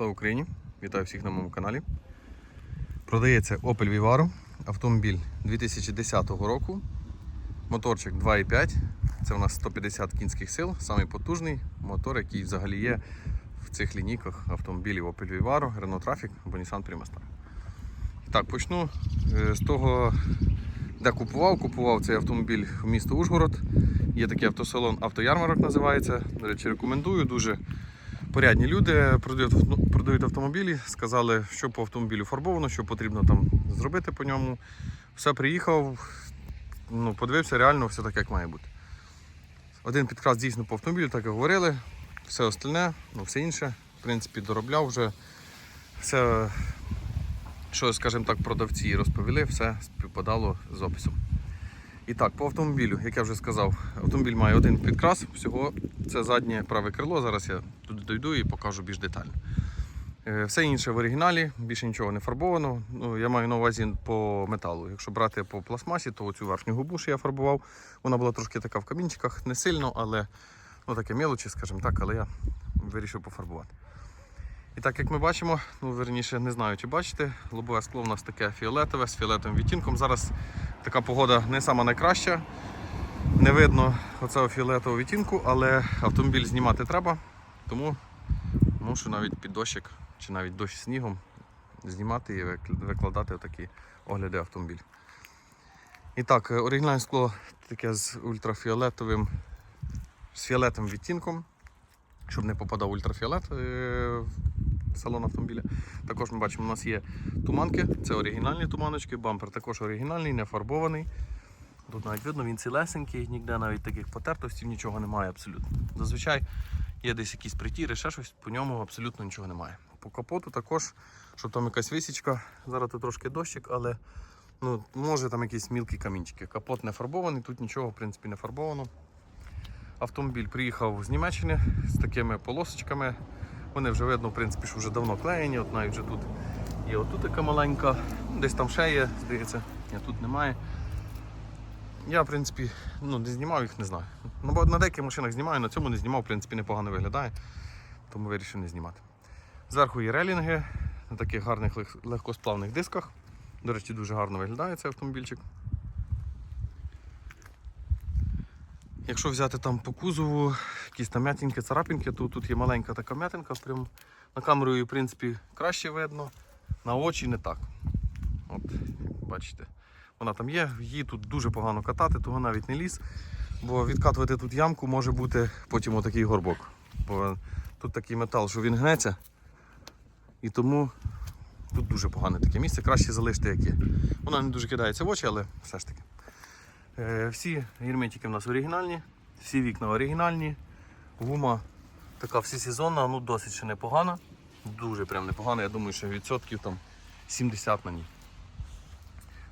Слава Україні! Вітаю всіх на моєму каналі. Продається Opel Vivaro, автомобіль 2010 року. Моторчик 2,5. Це у нас 150 кінських сил, самий потужний мотор, який взагалі є в цих лінійках автомобілів Opel Vivaro, Renault Trafic або Nissan Primastar. Так, почну е, з того, де купував. Купував цей автомобіль в місто Ужгород. Є такий автосалон Автоярмарок називається. До речі, рекомендую. Дуже порядні люди продають, продають автомобілі. Сказали, що по автомобілю фарбовано, що потрібно там зробити по ньому. Все приїхав, ну, подивився, реально все так, як має бути. Один підкрас дійсно по автомобілю, так і говорили. Все остальне, ну все інше, в принципі, доробляв вже. Все, що, скажімо так, продавці розповіли, все співпадало з описом. І так, по автомобілю, як я вже сказав, автомобіль має один підкрас, всього це заднє праве крило. Зараз я туди дойду і покажу більш детально. Е, Все інше в оригіналі, більше нічого не фарбовано. Ну, я маю на увазі по металу. Якщо брати по пластмасі, то оцю верхню губу, що я фарбував, вона була трошки така в камінчиках, не сильно, але ну, таке мелочі, скажімо так, але я вирішив пофарбувати. І так як ми бачимо, ну верніше не знаю, чи бачите, лобове скло у нас таке фіолетове з фіолетовим відтінком. Зараз така погода не сама найкраща. Не видно оцього фіолетового відтінку, але автомобіль знімати треба, тому мушу навіть під дощик чи навіть дощ снігом знімати і викладати такі огляди автомобіля. І так, е, оригінальне скло таке з ультрафіолетовим, з фіолетовим відтінком, щоб не попадав ультрафіолет е, в салон автомобіля. Також ми бачимо, у нас є туманки, це оригінальні туманочки, бампер також оригінальний, не фарбований. Тут навіть видно, він цілесенький, ніде навіть таких потертостей, нічого немає абсолютно. Зазвичай є десь якісь притіри, ще щось, по ньому абсолютно нічого немає. По капоту також, що там якась висічка, зараз тут трошки дощик, але ну, може там якісь мілкі камінчики. Капот не фарбований, тут нічого в принципі не фарбовано. Автомобіль приїхав з Німеччини з такими полосочками. Вони вже видно, в принципі, що вже давно клеєні, от навіть вже тут є отут така маленька, десь там ще є, здається, ні, тут немає. Я, в принципі, ну, не знімав їх, не знаю. Ну, бо на деяких машинах знімаю, на цьому не знімав, в принципі, непогано виглядає, тому вирішив не знімати. Зверху є релінги на таких гарних легкосплавних дисках. До речі, дуже гарно виглядає цей автомобільчик. Якщо взяти там по кузову якісь там м'ятінки, царапінки, то тут є маленька така м'ятинка, прям на камеру її, в принципі, краще видно, на очі не так. От, бачите, вона там є, її тут дуже погано катати, того навіть не ліз. Бо відкатувати тут ямку може бути потім отакий горбок. Бо тут такий метал, що він гнеться. І тому тут дуже погане таке місце, краще залишити як є. Вона не дуже кидається в очі, але все ж таки. Е, Всі герметики в нас оригінальні, всі вікна оригінальні. Гума така всесезонна, ну досить ще непогана. Дуже прям непогана, я думаю, що відсотків там 70 на ній.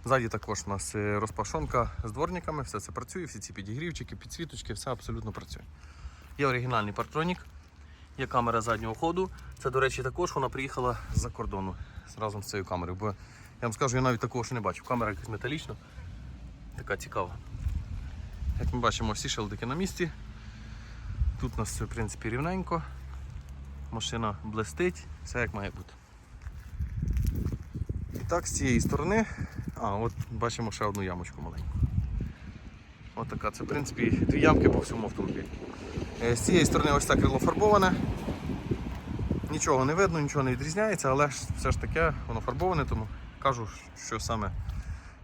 Ззаді також у нас е, розпашонка з дворниками, все це працює, всі ці підігрівчики, підсвіточки, все абсолютно працює. Є оригінальний партронік, є камера заднього ходу. Це, до речі, також вона приїхала з-за кордону разом з цією камерою. Бо я вам скажу, я навіть такого ще не бачив. Камера якась металічна, така цікава. Як ми бачимо, всі шелдики на місці. Тут у нас все в принципі рівненько. Машина блистить, все як має бути. І так, з цієї сторони, а, от бачимо ще одну ямочку маленьку. От така, це в принципі дві ямки по всьому автомобілі. Е, З цієї сторони ось так крило фарбоване. Нічого не видно, нічого не відрізняється, але все ж таке воно фарбоване, тому кажу, що саме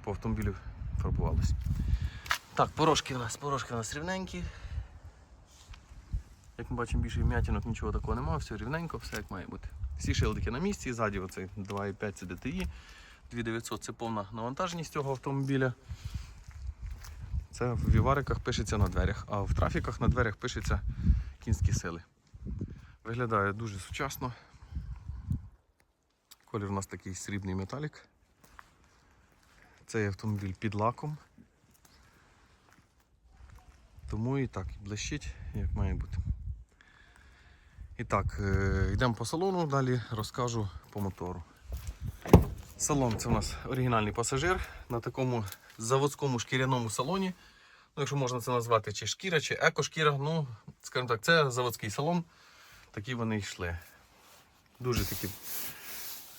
по автомобілю фарбувалось. Так, порожки у нас, порожки у нас рівненькі. Як ми бачимо, більше вм'ятінок нічого такого немає, все рівненько, все як має бути. Всі шилдики на місці, ззаді оцей 2,5 це DTI, 2900 це повна навантаженість цього автомобіля. Це в вівариках пишеться на дверях, а в трафіках на дверях пишеться кінські сили. Виглядає дуже сучасно. Колір у нас такий срібний металік. Цей автомобіль під лаком. Тому і так, блищить, як має бути. І так, е, йдемо по салону, далі розкажу по мотору. Салон це у нас оригінальний пасажир на такому заводському шкіряному салоні. Ну, якщо можна це назвати чи шкіра, чи екошкіра, ну, скажімо так, це заводський салон. Такі вони йшли. Дуже такий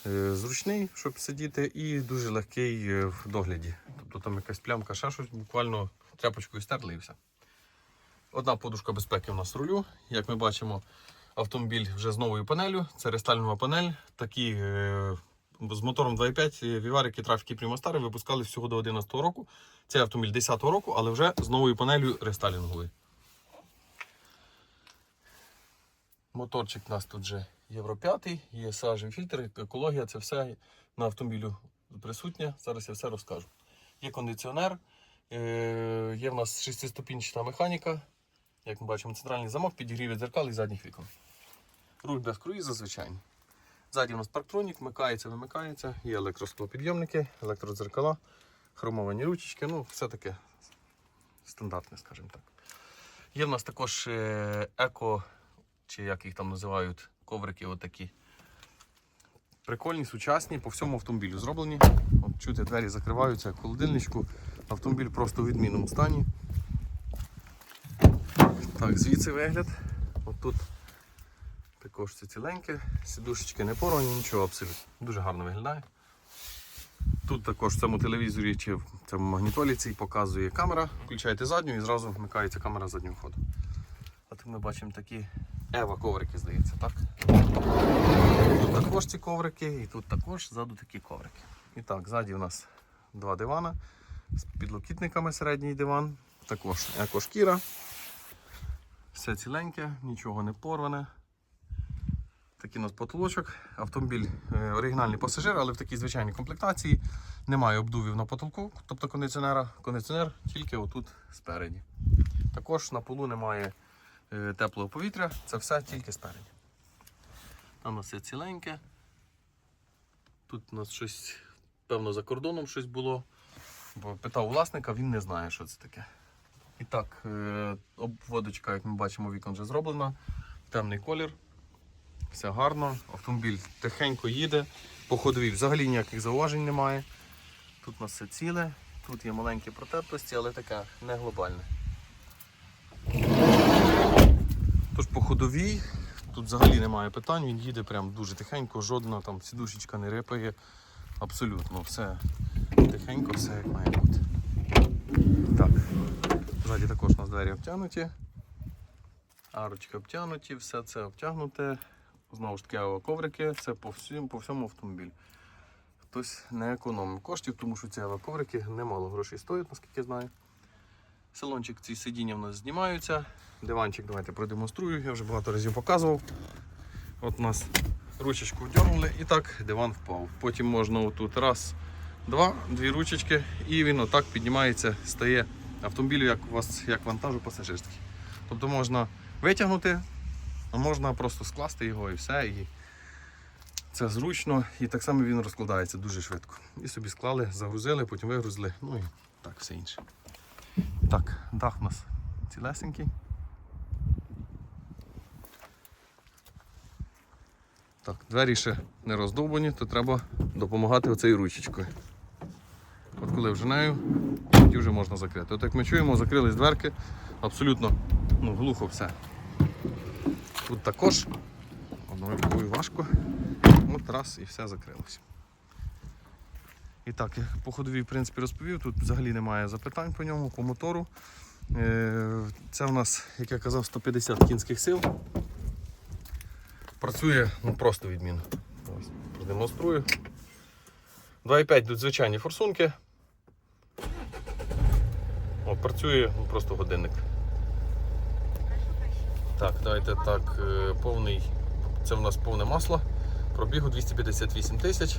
е, зручний, щоб сидіти, і дуже легкий е, в догляді. Тобто там якась плямка, ще щось, буквально тряпочкою стерли і все. Одна подушка безпеки у нас рулю. Як ми бачимо, автомобіль вже з новою панелью. Це рестайлінова панель. Такі е, з мотором 2.5 віварики трафіки Примостари випускали всього до 2011 року. Цей автомобіль 10 року, але вже з новою панелью рестайлінговою. Моторчик у нас тут вже Євро 5, є сажевий фільтр, екологія, це все на автомобілю присутнє. Зараз я все розкажу. Є кондиціонер, е, є в нас шестиступінчата механіка. Як ми бачимо, центральний замок, підігріві дзеркал і задніх вікон. Руль без круїза, звичайно. Ззаді у нас парктронік, вмикається, вимикається, є електросклопідйомники, електродзеркала, хромовані ручечки, ну все таке стандартне, скажімо так. Є в нас також е, еко, чи як їх там називають, коврики отакі. Прикольні, сучасні, по всьому автомобілю зроблені. От чути, двері закриваються, як в холодильничку. Автомобіль просто у відмінному стані. Так, звідси вигляд. От тут також все ціленьке, сідушечки не порвані, нічого абсолютно. Дуже гарно виглядає. Тут також в цьому телевізорі чи в цьому магнітолі цій показує камера. Включаєте задню і зразу вмикається камера заднього ходу. А тут ми бачимо такі Ева коврики, здається, так? Тут також ці коврики, і тут також ззаду такі коврики. І так, ззаді у нас два дивана з підлокітниками середній диван, також екошкіра. Все ціленьке, нічого не порване. Такий у нас потолочок. Автомобіль е, оригінальний пасажир, але в такій звичайній комплектації. Немає обдувів на потолку, тобто кондиціонера. Кондиціонер тільки отут спереді. Також на полу немає е, теплого повітря, це все тільки спереді. Там у нас все ціленьке. Тут у нас щось, певно, за кордоном щось було. Бо питав власника, він не знає, що це таке. І так, е, обводочка, як ми бачимо, вікон вже зроблена. Темний колір. Все гарно. Автомобіль тихенько їде. По ходовій взагалі ніяких зауважень немає. Тут у нас все ціле, тут є маленькі протертості, але таке не глобальне. Тож по ходовій тут взагалі немає питань, він їде прям дуже тихенько, жодна там сідушечка не рипає. Абсолютно все тихенько, все як має бути. Так, ззаді також у нас двері обтягнуті. Арочки обтягнуті, все це обтягнуте. Знову ж таки, коврики, це по всьому, по всьому автомобілю. Хтось не економив коштів, тому що ці коврики немало грошей стоять, наскільки знаю. Салончик, ці сидіння в нас знімаються. Диванчик, давайте продемонструю, я вже багато разів показував. От у нас ручечку вдягнули і так диван впав. Потім можна отут раз, два, дві ручечки, і він отак піднімається, стає автомобілю як у вас як вантажу пасажирський. Тобто можна витягнути, а можна просто скласти його і все. І це зручно. І так само він розкладається дуже швидко. І собі склали, загрузили, потім вигрузили, ну і так все інше. Так, дах у нас цілесенький. Так, двері ще не роздовбані, то треба допомагати оцею ручечкою. От коли вже нею, тоді вже можна закрити. От як ми чуємо, закрились дверки, абсолютно ну, глухо все. Тут також одною рукою важко. От раз і все закрилося. І так, по ходовій в принципі розповів, тут взагалі немає запитань по ньому, по мотору. Е, Це у нас, як я казав, 150 кінських сил. Працює ну, просто відмінно. Ось, продемонструю. 2,5 йдуть звичайні форсунки. О, працює ну, просто годинник. Так, давайте так, е, повний. Це в нас повне масло. Пробігу 258 тисяч.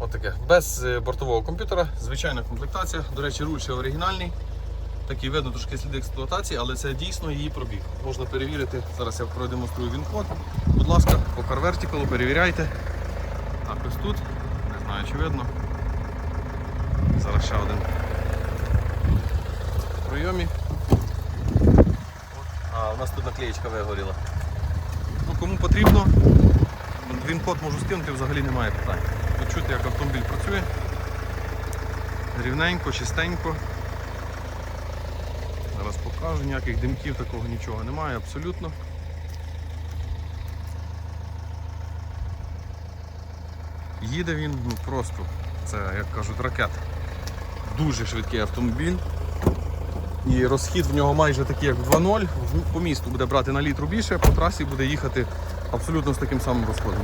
Отаке. Без е, бортового комп'ютера, звичайна комплектація. До речі, руль ще оригінальний. Такий видно трошки сліди експлуатації, але це дійсно її пробіг. Можна перевірити. Зараз я продемонструю він код. Будь ласка, по Car перевіряйте. Так, ось тут. Не знаю, чи видно. Зараз ще один в прийомі. А, у нас тут наклеєчка вигоріла. Ну, кому потрібно, він код можу скинути, взагалі немає питань. Тут чути, як автомобіль працює. Рівненько, чистенько. Зараз покажу, ніяких димків такого нічого немає, абсолютно. Їде він ну, просто, це, як кажуть, ракет. Дуже швидкий автомобіль. І розхід в нього майже такий, як в 2.0. По місту буде брати на літру більше, по трасі буде їхати абсолютно з таким самим розходом.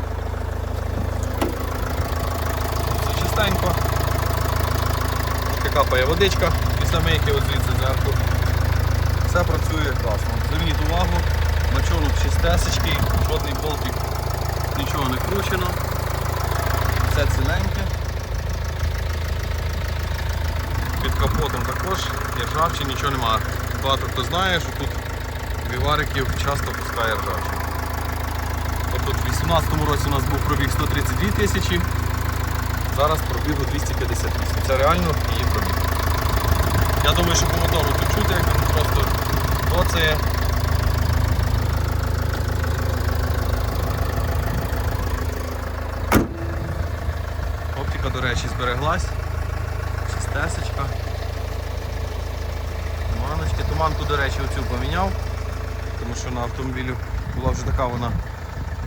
Все чистенько. Капає водичка після мийки от звідси зверху. Все працює класно. Зверніть увагу, мачонок чистесечкий, жодний болтик, нічого не кручено. Все ціленьке. Під капотом також є ржавчі, нічого немає. Багато хто знає, що тут вівариків часто пускає ржавчину. Тобто в 2018 році у нас був пробіг 132 тисячі, зараз пробігу 258. Це реально її пробіг. Я думаю, що по мотору тут чути, як він просто доцеє. Оптика, до речі, збереглась. Чистесечка. Туманочки. Туманку, до речі, оцю поміняв, тому що на автомобілі була вже така вона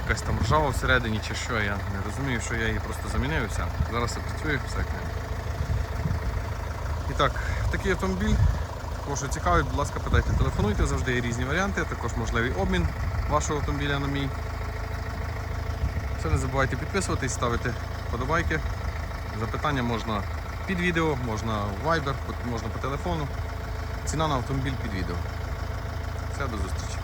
якась там ржава всередині чи що, я не розумію, що я її просто замінив і. Зараз все працює, все. І так, такий автомобіль. Кого що цікавить, будь ласка, питайте, телефонуйте, завжди є різні варіанти, також можливий обмін вашого автомобіля на мій. Все, не забувайте підписуватись, ставити вподобайки. Запитання можна під відео, можна в Viber, можна по телефону. Ціна на автомобіль під відео. Все, до зустрічі.